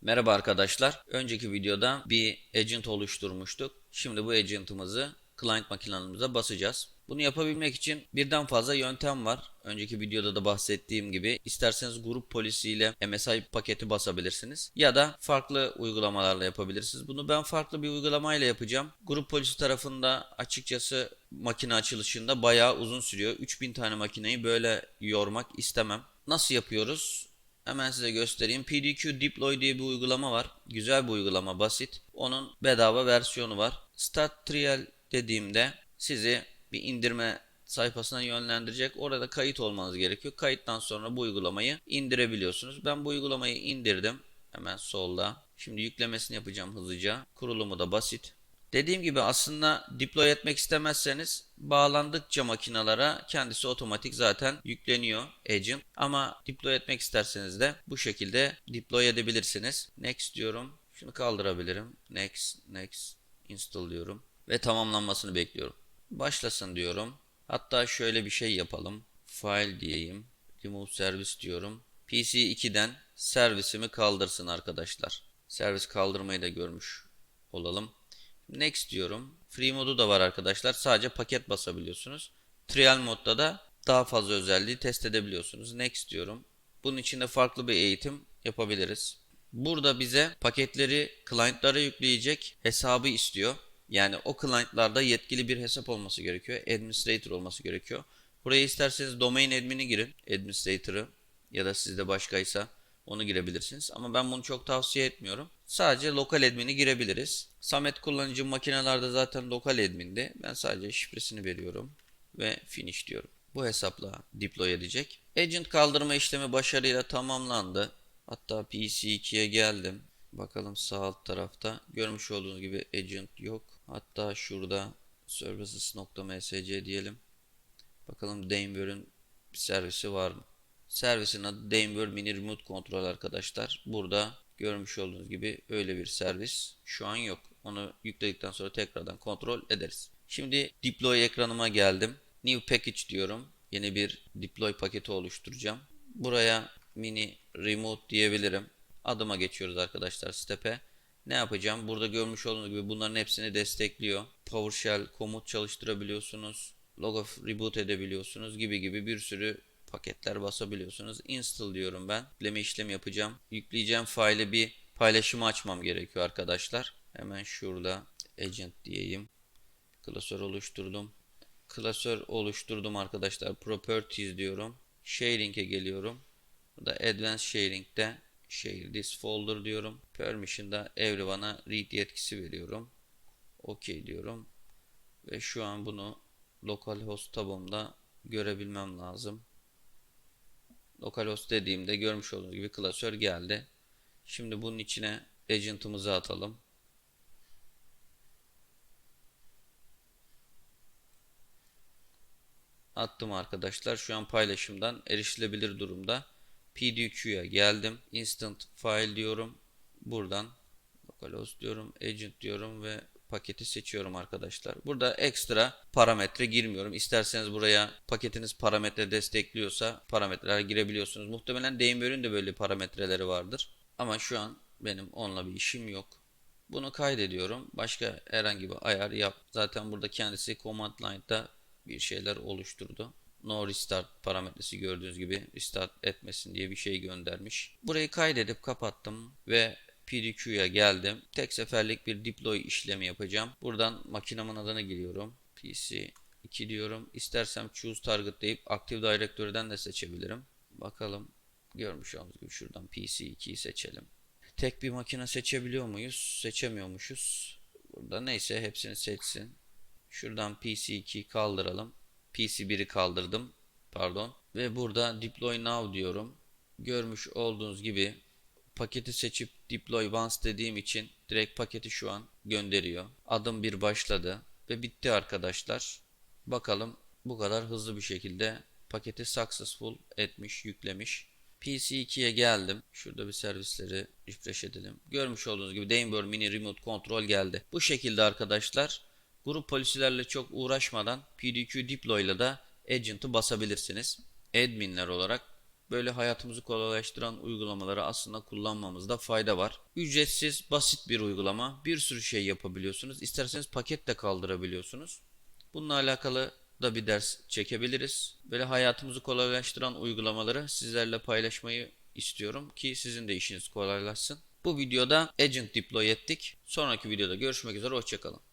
Merhaba arkadaşlar. Önceki videoda bir agent oluşturmuştuk. Şimdi bu agent'ımızı client makinamıza basacağız. Bunu yapabilmek için birden fazla yöntem var. Önceki videoda da bahsettiğim gibi isterseniz grup polisiyle MSI paketi basabilirsiniz ya da farklı uygulamalarla yapabilirsiniz. Bunu ben farklı bir uygulamayla yapacağım. Grup polisi tarafında açıkçası makine açılışında bayağı uzun sürüyor. 3000 tane makineyi böyle yormak istemem. Nasıl yapıyoruz? Hemen size göstereyim. PDQ Deploy diye bir uygulama var. Güzel bir uygulama, basit. Onun bedava versiyonu var. Start Trial dediğimde sizi bir indirme sayfasına yönlendirecek. Orada kayıt olmanız gerekiyor. Kayıttan sonra bu uygulamayı indirebiliyorsunuz. Ben bu uygulamayı indirdim. Hemen solda. Şimdi yüklemesini yapacağım hızlıca. Kurulumu da basit. Dediğim gibi aslında deploy etmek istemezseniz bağlandıkça makinalara kendisi otomatik zaten yükleniyor agent. Ama deploy etmek isterseniz de bu şekilde deploy edebilirsiniz. Next diyorum. Şunu kaldırabilirim. Next, next, install diyorum. Ve tamamlanmasını bekliyorum. Başlasın diyorum. Hatta şöyle bir şey yapalım. File diyeyim. Remove service diyorum. PC 2'den servisimi kaldırsın arkadaşlar. Servis kaldırmayı da görmüş olalım. Next diyorum. Free modu da var arkadaşlar. Sadece paket basabiliyorsunuz. Trial modda da daha fazla özelliği test edebiliyorsunuz. Next diyorum. Bunun için de farklı bir eğitim yapabiliriz. Burada bize paketleri client'lara yükleyecek hesabı istiyor. Yani o client'larda yetkili bir hesap olması gerekiyor. Administrator olması gerekiyor. Buraya isterseniz domain admin'i girin. Administrator'ı ya da sizde başkaysa onu girebilirsiniz. Ama ben bunu çok tavsiye etmiyorum. Sadece lokal admin'i girebiliriz. Samet kullanıcı makinelerde zaten lokal admin'de. Ben sadece şifresini veriyorum ve finish diyorum. Bu hesapla deploy edecek. Agent kaldırma işlemi başarıyla tamamlandı. Hatta PC2'ye geldim. Bakalım sağ alt tarafta. Görmüş olduğunuz gibi agent yok. Hatta şurada services.msc diyelim. Bakalım bir servisi var mı? Servisin adı Dameworld Mini Remote Control arkadaşlar. Burada görmüş olduğunuz gibi öyle bir servis şu an yok. Onu yükledikten sonra tekrardan kontrol ederiz. Şimdi deploy ekranıma geldim. New Package diyorum. Yeni bir deploy paketi oluşturacağım. Buraya mini remote diyebilirim. Adıma geçiyoruz arkadaşlar step'e. Ne yapacağım? Burada görmüş olduğunuz gibi bunların hepsini destekliyor. PowerShell komut çalıştırabiliyorsunuz. Logo reboot edebiliyorsunuz gibi gibi bir sürü paketler basabiliyorsunuz. Install diyorum ben. Yükleme işlemi yapacağım. Yükleyeceğim faili bir paylaşımı açmam gerekiyor arkadaşlar. Hemen şurada agent diyeyim. Klasör oluşturdum. Klasör oluşturdum arkadaşlar. Properties diyorum. Sharing'e geliyorum. Burada Advanced Sharing'de Share this folder diyorum. Permission'da everyone'a read yetkisi veriyorum. OK diyorum. Ve şu an bunu localhost tabımda görebilmem lazım. Localhost dediğimde görmüş olduğunuz gibi klasör geldi. Şimdi bunun içine agent'ımızı atalım. Attım arkadaşlar. Şu an paylaşımdan erişilebilir durumda. PDQ'ya geldim. Instant file diyorum. Buradan localhost diyorum. Agent diyorum ve paketi seçiyorum arkadaşlar. Burada ekstra parametre girmiyorum. İsterseniz buraya paketiniz parametre destekliyorsa parametreler girebiliyorsunuz. Muhtemelen Damewor'ün de böyle parametreleri vardır. Ama şu an benim onunla bir işim yok. Bunu kaydediyorum. Başka herhangi bir ayar yap. Zaten burada kendisi command line'da bir şeyler oluşturdu. No restart parametresi gördüğünüz gibi restart etmesin diye bir şey göndermiş. Burayı kaydedip kapattım ve PDQ'ya geldim. Tek seferlik bir deploy işlemi yapacağım. Buradan makinamın adını giriyorum. PC 2 diyorum. İstersem choose target deyip Active Directory'den de seçebilirim. Bakalım görmüş olduğunuz gibi şuradan PC 2'yi seçelim. Tek bir makine seçebiliyor muyuz? Seçemiyormuşuz. Burada neyse hepsini seçsin. Şuradan PC2'yi kaldıralım. PC1'i kaldırdım. Pardon. Ve burada deploy now diyorum. Görmüş olduğunuz gibi paketi seçip deploy once dediğim için direkt paketi şu an gönderiyor. Adım bir başladı ve bitti arkadaşlar. Bakalım bu kadar hızlı bir şekilde paketi successful etmiş, yüklemiş. PC2'ye geldim. Şurada bir servisleri refresh edelim. Görmüş olduğunuz gibi Dameworld Mini Remote Control geldi. Bu şekilde arkadaşlar grup polisilerle çok uğraşmadan PDQ Deploy ile de Agent'ı basabilirsiniz. Adminler olarak böyle hayatımızı kolaylaştıran uygulamaları aslında kullanmamızda fayda var. Ücretsiz, basit bir uygulama. Bir sürü şey yapabiliyorsunuz. İsterseniz paket de kaldırabiliyorsunuz. Bununla alakalı da bir ders çekebiliriz. Böyle hayatımızı kolaylaştıran uygulamaları sizlerle paylaşmayı istiyorum ki sizin de işiniz kolaylaşsın. Bu videoda Agent deploy ettik. Sonraki videoda görüşmek üzere. Hoşçakalın.